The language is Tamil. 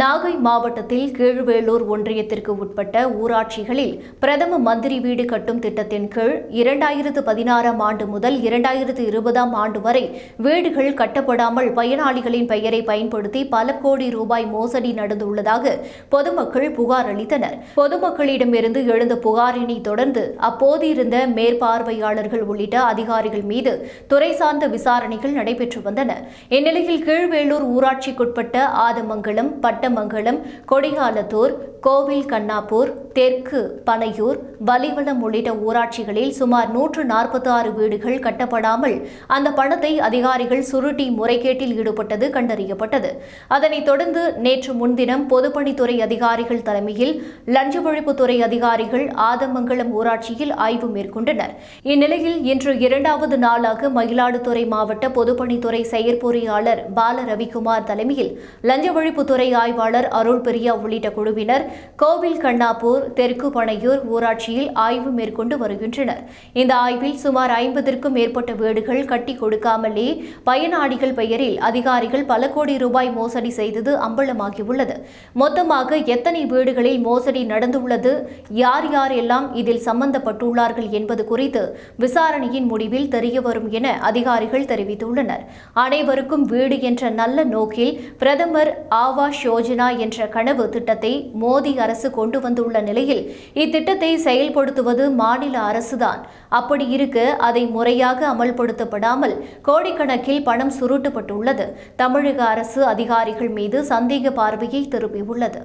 நாகை மாவட்டத்தில் கீழ்வேளூர் ஒன்றியத்திற்கு உட்பட்ட ஊராட்சிகளில் பிரதம மந்திரி வீடு கட்டும் திட்டத்தின் கீழ் இரண்டாயிரத்து பதினாறாம் ஆண்டு முதல் இரண்டாயிரத்து இருபதாம் ஆண்டு வரை வீடுகள் கட்டப்படாமல் பயனாளிகளின் பெயரை பயன்படுத்தி பல கோடி ரூபாய் மோசடி நடந்துள்ளதாக பொதுமக்கள் புகார் அளித்தனர். பொதுமக்களிடமிருந்து எழுந்த புகாரினை தொடர்ந்து அப்போது இருந்த மேற்பார்வையாளர்கள் உள்ளிட்ட அதிகாரிகள் மீது துறை சார்ந்த விசாரணைகள் நடைபெற்று வந்தன. இந்நிலையில் கீழ்வேளூர் ஊராட்சிக்குட்பட்ட ஆதமங்கலம் பட்டமங்கலம் கொடிகாலத்தூர் கோவில் கண்ணாப்பூர் தெற்கு பனையூர் வலிவளம் உள்ளிட்ட ஊராட்சிகளில் சுமார் நூற்று நாற்பத்தி ஆறு வீடுகள் கட்டப்படாமல் அந்த பணத்தை அதிகாரிகள் சுருட்டி முறைகேட்டில் ஈடுபட்டது கண்டறியப்பட்டது. அதனைத் தொடர்ந்து நேற்று முன்தினம் பொதுப்பணித்துறை அதிகாரிகள் தலைமையில் லஞ்ச ஒழிப்புத்துறை அதிகாரிகள் ஆதமங்கலம் ஊராட்சியில் ஆய்வு மேற்கொண்டனர். இந்நிலையில் இன்று இரண்டாவது நாளாக மயிலாடுதுறை மாவட்ட பொதுப்பணித்துறை செயற்பொறியாளர் பால ரவிக்குமார் தலைமையில் லஞ்ச ஒழிப்புத்துறை ஆய்வு ஆய்வாளர் அருள் பிரியா உள்ளிட்ட குழுவினர் கோவில் கண்ணாப்பூர் தெற்கு பனையூர் ஊராட்சியில் ஆய்வு மேற்கொண்டு வருகின்றனர். இந்த ஆய்வில் சுமார் ஐம்பதற்கும் மேற்பட்ட வீடுகள் கட்டி கொடுக்காமலே பயனாளிகள் பெயரில் அதிகாரிகள் பல கோடி ரூபாய் மோசடி செய்தது அம்பலமாகியுள்ளது. மொத்தமாக எத்தனை வீடுகளில் மோசடி நடந்துள்ளது யார் யாரெல்லாம் இதில் சம்பந்தப்பட்டுள்ளார்கள் என்பது குறித்து விசாரணையின் முடிவில் தெரியவரும் என அதிகாரிகள் தெரிவித்துள்ளனர். அனைவருக்கும் வீடு என்ற நல்ல நோக்கில் பிரதமர் ஆவாஸ் யோஜனா என்ற கனவு திட்டத்தை மோடி அரசு கொண்டு வந்துள்ள நிலையில் இத்திட்டத்தை செயல்படுத்துவது மாநில அரசுதான். அப்படி இருக்க அதை முறையாக அமல்படுத்தப்படாமல் கோடிக்கணக்கில் பணம் சுருட்டப்பட்டுள்ளது. தமிழக அரசு அதிகாரிகள் மீது சந்தேக பார்வையை திருப்பியுள்ளது.